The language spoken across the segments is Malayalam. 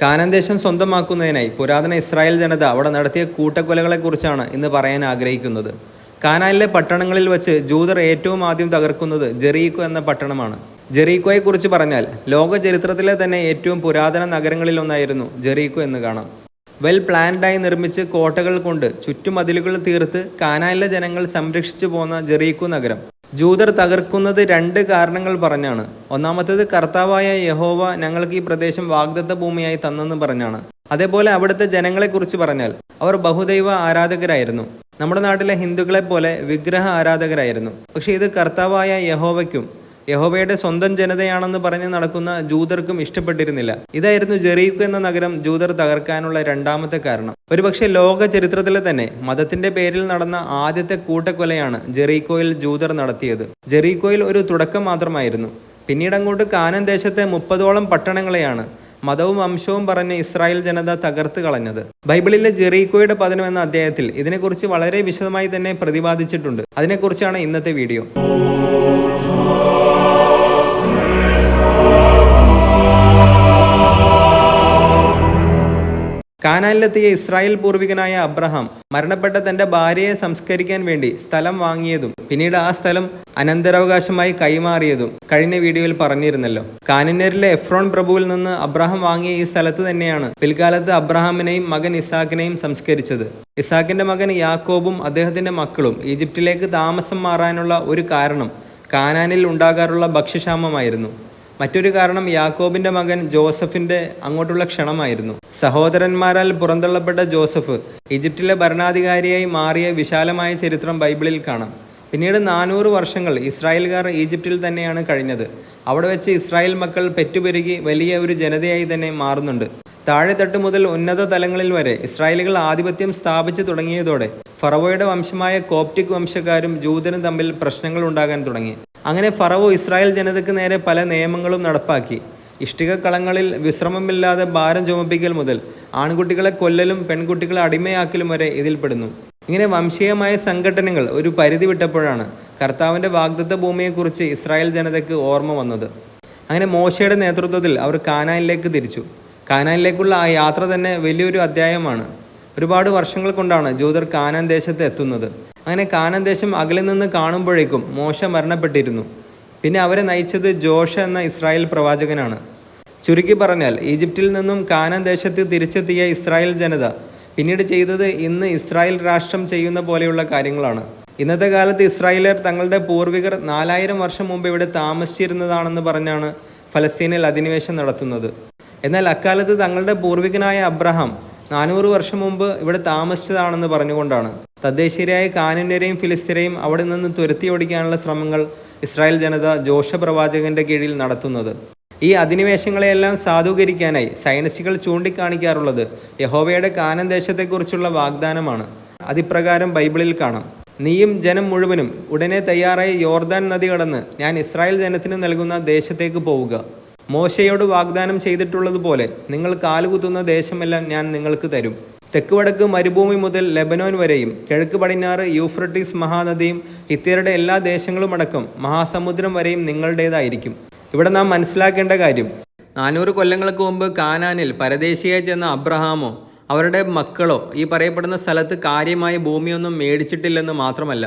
കാനാൻ ദേശം സ്വന്തമാക്കുന്നതിനായി പുരാതന ഇസ്രായേൽ ജനത അവിടെ നടത്തിയ കൂട്ടക്കൊലകളെക്കുറിച്ചാണ് ഇന്ന് പറയാൻ ആഗ്രഹിക്കുന്നത്. കാനാനിലെ പട്ടണങ്ങളിൽ വച്ച് ജൂതർ ഏറ്റവും ആദ്യം തകർക്കുന്നത് ജെറീക്കോ എന്ന പട്ടണമാണ്. ജെറീക്കോയെക്കുറിച്ച് പറഞ്ഞാൽ ലോക ചരിത്രത്തിലെ തന്നെ ഏറ്റവും പുരാതന നഗരങ്ങളിലൊന്നായിരുന്നു ജെറീക്കോ എന്ന് കാണാം. വെൽ പ്ലാൻഡായി നിർമ്മിച്ച് കോട്ടകൾ കൊണ്ട് ചുറ്റുമതിലുകൾ തീർത്ത് കാനാനിലെ ജനങ്ങൾ സംരക്ഷിച്ചു പോന്ന ജെറീക്കോ നഗരം. ജൂതർ തകർക്കുന്നത് രണ്ട് കാരണങ്ങൾ പറഞ്ഞാണ്. ഒന്നാമത്തേത് കർത്താവായ യഹോവ ഞങ്ങൾക്ക് ഈ പ്രദേശം വാഗ്ദത്ത ഭൂമിയായി തന്നെന്ന് പറഞ്ഞാണ്. അതേപോലെ അവിടുത്തെ ജനങ്ങളെക്കുറിച്ച് പറഞ്ഞാൽ അവർ ബഹുദൈവ ആരാധകരായിരുന്നു. നമ്മുടെ നാട്ടിലെ ഹിന്ദുക്കളെ പോലെ വിഗ്രഹ ആരാധകരായിരുന്നു. പക്ഷേ ഇത് കർത്താവായ യഹോവയ്ക്കും യഹോവയുടെ സ്വന്തം ജനതയാണെന്ന് പറഞ്ഞ് നടക്കുന്ന ജൂതർക്കും ഇഷ്ടപ്പെട്ടിരുന്നില്ല. ഇതായിരുന്നു ജെറീക്കോ എന്ന നഗരം ജൂതർ തകർക്കാനുള്ള രണ്ടാമത്തെ കാരണം. ഒരുപക്ഷെ ലോക ചരിത്രത്തിലെ തന്നെ മതത്തിന്റെ പേരിൽ നടന്ന ആദ്യത്തെ കൂട്ടക്കൊലയാണ് ജെറീക്കോയിൽ ജൂതർ നടത്തിയത്. ജെറീക്കോയിൽ ഒരു തുടക്കം മാത്രമായിരുന്നു. പിന്നീട് അങ്ങോട്ട് കാനൻ ദേശത്തെ മുപ്പതോളം പട്ടണങ്ങളെയാണ് മതവും വംശവും പറഞ്ഞ് ഇസ്രായേൽ ജനത തകർത്ത് കളഞ്ഞത്. ബൈബിളിലെ ജെറീക്കോയുടെ പതനം എന്ന അധ്യായത്തിൽ ഇതിനെക്കുറിച്ച് വളരെ വിശദമായി തന്നെ പ്രതിപാദിച്ചിട്ടുണ്ട്. അതിനെക്കുറിച്ചാണ് ഇന്നത്തെ വീഡിയോ. കാനാലിലെത്തിയ ഇസ്രായേൽ പൂർവികനായ അബ്രഹാം മരണപ്പെട്ട തന്റെ ഭാര്യയെ സംസ്കരിക്കാൻ വേണ്ടി സ്ഥലം വാങ്ങിയതും പിന്നീട് ആ സ്ഥലം അനന്തരാവകാശമായി കൈമാറിയതും കഴിഞ്ഞ വീഡിയോയിൽ പറഞ്ഞിരുന്നല്ലോ. കാനിനരിലെ എഫ്രോൺ പ്രഭുവിൽ നിന്ന് അബ്രഹാം വാങ്ങിയ ഈ സ്ഥലത്ത് തന്നെയാണ് പിൽക്കാലത്ത് അബ്രഹാമിനെയും മകൻ ഇസാഖിനെയും സംസ്കരിച്ചത്. ഇസാഖിന്റെ മകൻ യാക്കോബും അദ്ദേഹത്തിന്റെ മക്കളും ഈജിപ്തിലേക്ക് താമസം മാറാനുള്ള ഒരു കാരണം കാനാനിൽ ഉണ്ടാകാറുള്ള ഭക്ഷ്യക്ഷാമമായിരുന്നു. മറ്റൊരു കാരണം യാക്കോബിന്റെ മകൻ ജോസഫിന്റെ അങ്ങോട്ടുള്ള ക്ഷണമായിരുന്നു. സഹോദരന്മാരാൽ പുറന്തള്ളപ്പെട്ട ജോസഫ് ഈജിപ്തിലെ ഭരണാധികാരിയായി മാറിയ വിശാലമായ ചരിത്രം ബൈബിളിൽ കാണാം. പിന്നീട് നാനൂറ് വർഷങ്ങൾ ഇസ്രായേൽക്കാർ ഈജിപ്തിൽ തന്നെയാണ് കഴിഞ്ഞത്. അവിടെ വെച്ച് ഇസ്രായേൽ മക്കൾ പെറ്റുപെരുകി വലിയ ഒരു ജനതയായി തന്നെ മാറുന്നുണ്ട്. താഴെത്തട്ട് മുതൽ ഉന്നത തലങ്ങളിൽ വരെ ഇസ്രായേലുകൾ ആധിപത്യം സ്ഥാപിച്ചു തുടങ്ങിയതോടെ ഫറവോയുടെ വംശമായ കോപ്റ്റിക് വംശക്കാരും ജൂതനും തമ്മിൽ പ്രശ്നങ്ങൾ ഉണ്ടാകാൻ തുടങ്ങി. അങ്ങനെ ഫറവോ ഇസ്രായേൽ ജനതയ്ക്ക് നേരെ പല നിയമങ്ങളും നടപ്പാക്കി. ഇഷ്ടിക കളങ്ങളിൽ വിശ്രമമില്ലാതെ ഭാരം ചുമപ്പിക്കൽ മുതൽ ആൺകുട്ടികളെ കൊല്ലലും പെൺകുട്ടികളെ അടിമയാക്കലും വരെ ഇതിൽപ്പെടുന്നു. ഇങ്ങനെ വംശീയമായ സംഘടനകൾ ഒരു പരിധി വിട്ടപ്പോഴാണ് കർത്താവിന്റെ വാഗ്ദത്ത ഭൂമിയെക്കുറിച്ച് ഇസ്രായേൽ ജനതയ്ക്ക് ഓർമ്മ വന്നത്. അങ്ങനെ മോശയുടെ നേതൃത്വത്തിൽ അവർ കാനാനിലേക്ക് തിരിച്ചു. കാനാനിലേക്കുള്ള ആ യാത്ര തന്നെ വലിയൊരു അധ്യായമാണ്. ഒരുപാട് വർഷങ്ങൾ കൊണ്ടാണ് ജൂതർ കാനാൻ ദേശത്ത് എത്തുന്നത്. അങ്ങനെ കാനാൻ ദേശം അകലിൽ നിന്ന് കാണുമ്പോഴേക്കും മോശ മരണപ്പെട്ടിരുന്നു. പിന്നെ അവരെ നയിച്ചത് ജോഷ എന്ന ഇസ്രായേൽ പ്രവാചകനാണ്. ചുരുക്കി പറഞ്ഞാൽ ഈജിപ്തിൽ നിന്നും കാനാൻ ദേശത്ത് തിരിച്ചെത്തിയ ഇസ്രായേൽ ജനത പിന്നീട് ചെയ്തത് ഇന്ന് ഇസ്രായേൽ രാഷ്ട്രം ചെയ്യുന്ന പോലെയുള്ള കാര്യങ്ങളാണ്. ഇന്നത്തെ കാലത്ത് ഇസ്രായേലർ തങ്ങളുടെ പൂർവികർ നാലായിരം വർഷം മുമ്പ് ഇവിടെ താമസിച്ചിരുന്നതാണെന്ന് പറഞ്ഞാണ് ഫലസ്തീനിൽ അധിനിവേശം നടത്തുന്നത്. എന്നാൽ അക്കാലത്ത് തങ്ങളുടെ പൂർവികനായ അബ്രഹാം നാനൂറ് വർഷം മുമ്പ് ഇവിടെ താമസിച്ചതാണെന്ന് പറഞ്ഞുകൊണ്ടാണ്. തദ്ദേശീയരായ കാനന്യരെയും ഫിലിസ്തീനെയും അവിടെ നിന്ന് തുരത്തി ഓടിക്കാനുള്ള ശ്രമങ്ങൾ ഇസ്രായേൽ ജനത ജോഷ പ്രവാചകന്റെ കീഴിൽ നടത്തുന്നത്. ഈ അധിനിവേശങ്ങളെയെല്ലാം സാധൂകരിക്കാനായി സയൻസികൾ ചൂണ്ടിക്കാണിക്കാറുള്ളത് യഹോവയുടെ കാനൻ ദേശത്തെക്കുറിച്ചുള്ള വാഗ്ദാനമാണ്. അതിപ്രകാരം ബൈബിളിൽ കാണാം. നീയും ജനം മുഴുവനും ഉടനെ തയ്യാറായി യോർദാൻ നദി കടന്ന് ഞാൻ ഇസ്രായേൽ ജനത്തിന് നൽകുന്ന ദേശത്തേക്ക് പോവുക. മോശയോട് വാഗ്ദാനം ചെയ്തിട്ടുള്ളതുപോലെ നിങ്ങൾ കാലുകുത്തുന്ന ദേശമെല്ലാം ഞാൻ നിങ്ങൾക്ക് തരും. തെക്ക് വടക്ക് മരുഭൂമി മുതൽ ലെബനോൻ വരെയും കിഴക്ക് പടിഞ്ഞാറ് യൂഫ്രട്ടീസ് മഹാനദിയും ഹിത്യരുടെ എല്ലാ ദേശങ്ങളും അടക്കം മഹാസമുദ്രം വരെയും നിങ്ങളുടേതായിരിക്കും. ഇവിടെ നാം മനസ്സിലാക്കേണ്ട കാര്യം നാനൂറ് കൊല്ലങ്ങൾക്ക് മുമ്പ് കാനാനിൽ പരദേശിയായി ചെന്ന അബ്രഹാമോ അവരുടെ മക്കളോ ഈ പറയപ്പെടുന്ന സ്ഥലത്ത് കാര്യമായ ഭൂമിയൊന്നും മേടിച്ചിട്ടില്ലെന്ന് മാത്രമല്ല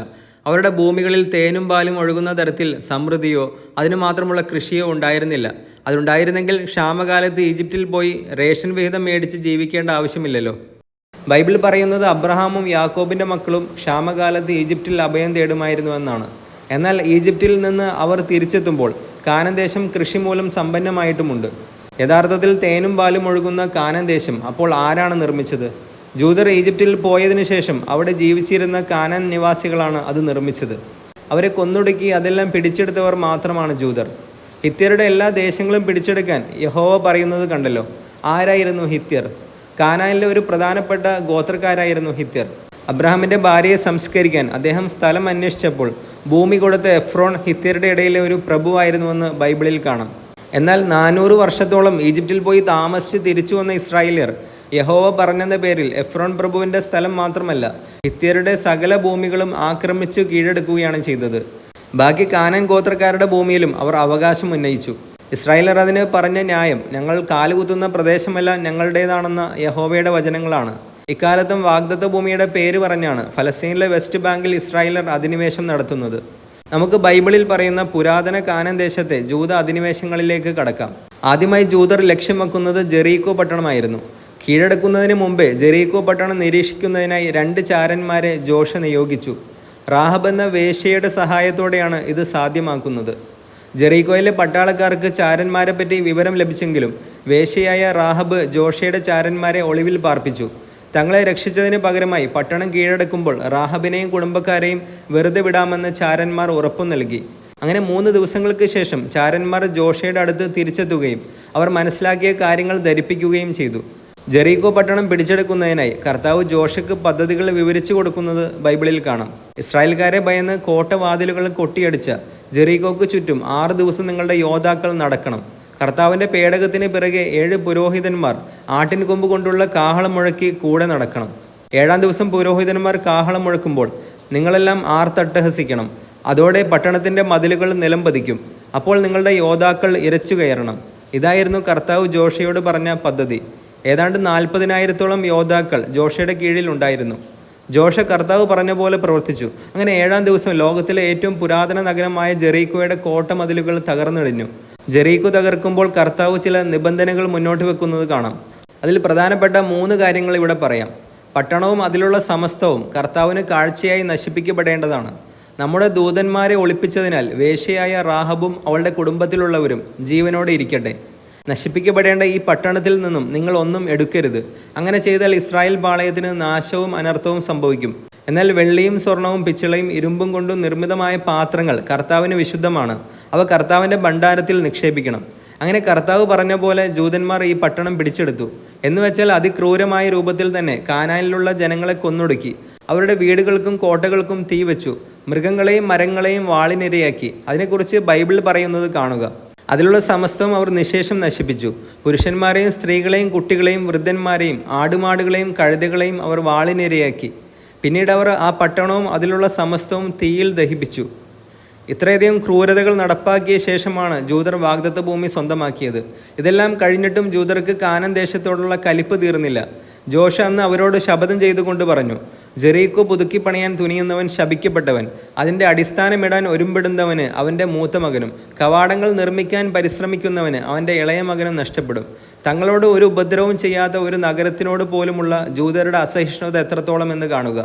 അവരുടെ ഭൂമികളിൽ തേനും പാലും ഒഴുകുന്ന തരത്തിൽ സമൃദ്ധിയോ അതിനു മാത്രമുള്ള കൃഷിയോ ഉണ്ടായിരുന്നില്ല. അതുണ്ടായിരുന്നെങ്കിൽ ക്ഷാമകാലത്ത് ഈജിപ്തിൽ പോയി റേഷൻ വിഹിതം മേടിച്ച് ജീവിക്കേണ്ട ആവശ്യമില്ലല്ലോ. ബൈബിൾ പറയുന്നത് അബ്രഹാമും യാക്കോബിന്റെ മക്കളും ക്ഷാമകാലത്ത് ഈജിപ്തിൽ അഭയം തേടുമായിരുന്നു എന്നാണ്. എന്നാൽ ഈജിപ്തിൽ നിന്ന് അവർ തിരിച്ചെത്തുമ്പോൾ കാനന്ദേശം ദേശം കൃഷി മൂലം സമ്പന്നമായിട്ടുമുണ്ട്. യഥാർത്ഥത്തിൽ തേനും പാലും ഒഴുകുന്ന കാനന്ദേശം അപ്പോൾ ആരാണ് നിർമ്മിച്ചത്? ജൂതർ ഈജിപ്തിൽ പോയതിനു ശേഷം അവിടെ ജീവിച്ചിരുന്ന കാനൻ നിവാസികളാണ് അത് നിർമ്മിച്ചത്. അവരെ കൊന്നൊടുക്കി അതെല്ലാം പിടിച്ചെടുത്തവർ മാത്രമാണ് ജൂതർ. ഹിത്യരുടെ എല്ലാ ദേശങ്ങളും പിടിച്ചെടുക്കാൻ യഹോവ പറയുന്നത് കണ്ടല്ലോ. ആരായിരുന്നു ഹിത്യർ? കാനാനിലെ ഒരു പ്രധാനപ്പെട്ട ഗോത്രക്കാരായിരുന്നു ഹിത്യർ. അബ്രഹാമിന്റെ ഭാര്യയെ സംസ്കരിക്കാൻ അദ്ദേഹം സ്ഥലം അന്വേഷിച്ചപ്പോൾ ഭൂമി കൊടുത്ത എഫ്രോൺ ഹിത്യരുടെ ഇടയിലെ ഒരു പ്രഭുവായിരുന്നുവെന്ന് ബൈബിളിൽ കാണാം. എന്നാൽ നാനൂറ് വർഷത്തോളം ഈജിപ്തിൽ പോയി താമസിച്ച് തിരിച്ചു വന്ന ഇസ്രായേലിയർ യഹോവ പറഞ്ഞെന്ന പേരിൽ എഫ്രോൺ പ്രഭുവിന്റെ സ്ഥലം മാത്രമല്ല ഹിത്യരുടെ സകല ഭൂമികളും ആക്രമിച്ചു കീഴടക്കുകയാണ് ചെയ്തത്. ബാക്കി കാനൻ ഗോത്രക്കാരുടെ ഭൂമിയിലും അവർ അവകാശം ഉന്നയിച്ചു. ഇസ്രായേലർ അതിന് പറഞ്ഞ ന്യായം ഞങ്ങൾ കാലുകുത്തുന്ന പ്രദേശമെല്ലാം ഞങ്ങളുടേതാണെന്ന യഹോവയുടെ വചനങ്ങളാണ്. ഇക്കാലത്തും വാഗ്ദത്ത ഭൂമിയുടെ പേര് പറഞ്ഞാണ് ഫലസ്തീനിലെ വെസ്റ്റ് ബാങ്കിൽ ഇസ്രായേലർ അധിനിവേശം നടത്തുന്നത്. നമുക്ക് ബൈബിളിൽ പറയുന്ന പുരാതന കാനൻ ദേശത്തെ ജൂത അധിനിവേശങ്ങളിലേക്ക് കടക്കാം. ആദ്യമായി ജൂതർ ലക്ഷ്യം വെക്കുന്നത് ജെറീക്കോ പട്ടണമായിരുന്നു. കീഴടക്കുന്നതിന് മുമ്പേ ജെറീക്കോ പട്ടണം നിരീക്ഷിക്കുന്നതിനായി രണ്ട് ചാരന്മാരെ ജോഷ നിയോഗിച്ചു. റാഹബ് എന്ന വേശ്യയുടെ സഹായത്തോടെയാണ് ഇത് സാധ്യമാക്കുന്നത്. ജെറീക്കോയിലെ പട്ടാളക്കാർക്ക് ചാരന്മാരെ പറ്റി വിവരം ലഭിച്ചെങ്കിലും വേശ്യയായ റാഹബ് ജോഷയുടെ ചാരന്മാരെ ഒളിവിൽ പാർപ്പിച്ചു. തങ്ങളെ രക്ഷിച്ചതിന് പകരമായി പട്ടണം കീഴടക്കുമ്പോൾ റാഹബിനെയും കുടുംബക്കാരെയും വെറുതെ വിടാമെന്ന് ചാരന്മാർ ഉറപ്പു നൽകി. അങ്ങനെ മൂന്ന് ദിവസങ്ങൾക്ക് ശേഷം ചാരന്മാർ ജോഷയുടെ അടുത്ത് തിരിച്ചെത്തുകയും അവർ മനസ്സിലാക്കിയ കാര്യങ്ങൾ ധരിപ്പിക്കുകയും ചെയ്തു. ജെറീക്കോ പട്ടണം പിടിച്ചെടുക്കുന്നതിനായി കർത്താവ് ജോഷയ്ക്ക് പദ്ധതികൾ വിവരിച്ചു കൊടുക്കുന്നത് ബൈബിളിൽ കാണാം. ഇസ്രായേൽക്കാരെ ഭയന്ന് കോട്ടവാതിലുകൾ കൊട്ടിയടിച്ച ജെറീകോക്ക് ചുറ്റും ആറ് ദിവസം നിങ്ങളുടെ യോദ്ധാക്കൾ നടക്കണം. കർത്താവിന്റെ പേടകത്തിന് പിറകെ ഏഴ് പുരോഹിതന്മാർ ആട്ടിൻ കൊമ്പ് കൊണ്ടുള്ള കാഹളം മുഴക്കി കൂടെ നടക്കണം. ഏഴാം ദിവസം പുരോഹിതന്മാർ കാഹളം മുഴക്കുമ്പോൾ നിങ്ങളെല്ലാം ആർത്തട്ടഹസിക്കണം. അതോടെ പട്ടണത്തിന്റെ മതിലുകൾ നിലം പതിക്കും. അപ്പോൾ നിങ്ങളുടെ യോദ്ധാക്കൾ ഇരച്ചു കയറണം. ഇതായിരുന്നു കർത്താവ് ജോഷയോട് പറഞ്ഞ പദ്ധതി. ഏതാണ്ട് നാൽപ്പതിനായിരത്തോളം യോദ്ധാക്കൾ ജോഷയുടെ കീഴിൽ ഉണ്ടായിരുന്നു. ജോഷ കർത്താവ് പറഞ്ഞ പോലെ പ്രവർത്തിച്ചു. അങ്ങനെ ഏഴാം ദിവസം ലോകത്തിലെ ഏറ്റവും പുരാതന നഗരമായ ജെറീക്കോയുടെ കോട്ട മതിലുകൾ തകർന്നിടിഞ്ഞു ജെറീക്കോ തകർക്കുമ്പോൾ കർത്താവ് ചില നിബന്ധനകൾ മുന്നോട്ട് വെക്കുന്നത് കാണാം. അതിൽ പ്രധാനപ്പെട്ട മൂന്ന് കാര്യങ്ങൾ ഇവിടെ പറയാം. പട്ടണവും അതിലുള്ള സമസ്തവും കർത്താവിന് കാഴ്ചയായി നശിപ്പിക്കപ്പെടേണ്ടതാണ്. നമ്മുടെ ദൂതന്മാരെ ഒളിപ്പിച്ചതിനാൽ വേശ്യയായ റാഹബും അവളുടെ കുടുംബത്തിലുള്ളവരും ജീവനോടെ ഇരിക്കട്ടെ. നശിപ്പിക്കപ്പെടേണ്ട ഈ പട്ടണത്തിൽ നിന്നും നിങ്ങൾ ഒന്നും എടുക്കരുത്. അങ്ങനെ ചെയ്താൽ ഇസ്രായേൽ പാളയത്തിന് നാശവും അനർത്ഥവും സംഭവിക്കും. എന്നാൽ വെള്ളിയും സ്വർണവും പിച്ചളയും ഇരുമ്പും കൊണ്ടും നിർമ്മിതമായ പാത്രങ്ങൾ കർത്താവിന് വിശുദ്ധമാണ്. അവ കർത്താവിന്റെ ഭണ്ഡാരത്തിൽ നിക്ഷേപിക്കണം. അങ്ങനെ കർത്താവ് പറഞ്ഞ പോലെ ജൂതന്മാർ ഈ പട്ടണം പിടിച്ചെടുത്തു. എന്ന് വെച്ചാൽ അതിക്രൂരമായ രൂപത്തിൽ തന്നെ കാനാനിലുള്ള ജനങ്ങളെ കൊന്നൊടുക്കി. അവരുടെ വീടുകൾക്കും കോട്ടകൾക്കും തീ വെച്ചു. മൃഗങ്ങളെയും മരങ്ങളെയും വാളിനിരയാക്കി. അതിനെക്കുറിച്ച് ബൈബിൾ പറയുന്നത് കാണുക. അതിലുള്ള സമസ്തവും അവർ നിശേഷം നശിപ്പിച്ചു. പുരുഷന്മാരെയും സ്ത്രീകളെയും കുട്ടികളെയും വൃദ്ധന്മാരെയും ആടുമാടുകളെയും കഴുതകളെയും അവർ വാളിനിരയാക്കി. പിന്നീട് അവർ ആ പട്ടണവും അതിലുള്ള സമസ്തവും തീയിൽ ദഹിപ്പിച്ചു. ഇത്രയധികം ക്രൂരതകൾ നടപ്പാക്കിയ ശേഷമാണ് ജൂതർ വാഗ്ദത്ത ഭൂമി സ്വന്തമാക്കിയത്. ഇതെല്ലാം കഴിഞ്ഞിട്ടും ജൂതർക്ക് കാനൻ ദേശത്തോടുള്ള കലിപ്പ് തീർന്നില്ല. ജോഷ അന്ന് അവരോട് ശപഥം ചെയ്തുകൊണ്ട് പറഞ്ഞു ജെറീക്കോ പുതുക്കി പണിയാൻ തുനിയുന്നവൻ ശപിക്കപ്പെട്ടവൻ അതിന്റെ അടിസ്ഥാനമിടാൻ ഒരുമ്പിടുന്നവന് അവന്റെ മൂത്ത മകനും കവാടങ്ങൾ നിർമ്മിക്കാൻ പരിശ്രമിക്കുന്നവന് അവന്റെ ഇളയ മകനും നഷ്ടപ്പെടും. തങ്ങളോട് ഒരു ഉപദ്രവവും ചെയ്യാത്ത ഒരു നഗരത്തിനോട് പോലുമുള്ള ജൂതരുടെ അസഹിഷ്ണുത എത്രത്തോളം എന്ന് കാണുക.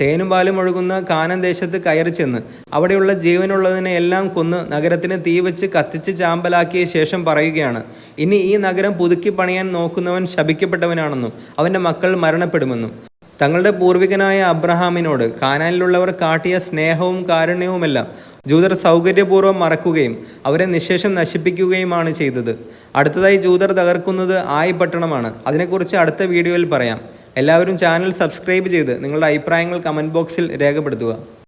തേനും പാലും ഒഴുകുന്ന കാനൻ ദേശത്ത് കയറി ചെന്ന് അവിടെയുള്ള ജീവനുള്ളതിനെ എല്ലാം കൊന്ന് നഗരത്തിന് തീ വെച്ച് കത്തിച്ച് ചാമ്പലാക്കിയ ശേഷം പറയുകയാണ് ഇനി ഈ നഗരം പുതുക്കി പണിയാൻ നോക്കുന്നവൻ ശപിക്കപ്പെട്ടവനാണെന്നും അവന്റെ മക്കൾ മരണപ്പെടുമെന്നും. തങ്ങളുടെ പൂർവികനായ അബ്രഹാമിനോട് കാനാനിലുള്ളവർ കാട്ടിയ സ്നേഹവും കാരുണ്യവുമെല്ലാം ജൂതർ സൗകര്യപൂർവം മറക്കുകയും അവരെ നിശേഷം നശിപ്പിക്കുകയുമാണ് ചെയ്തത്. അടുത്തതായി ജൂതർ തകർക്കുന്നത് ആയി പട്ടണമാണ്. അതിനെക്കുറിച്ച് അടുത്ത വീഡിയോയിൽ പറയാം. എല്ലാവരും ചാനൽ സബ്സ്ക്രൈബ് ചെയ്ത് നിങ്ങളുടെ അഭിപ്രായങ്ങൾ കമന്റ് ബോക്സിൽ രേഖപ്പെടുത്തുക.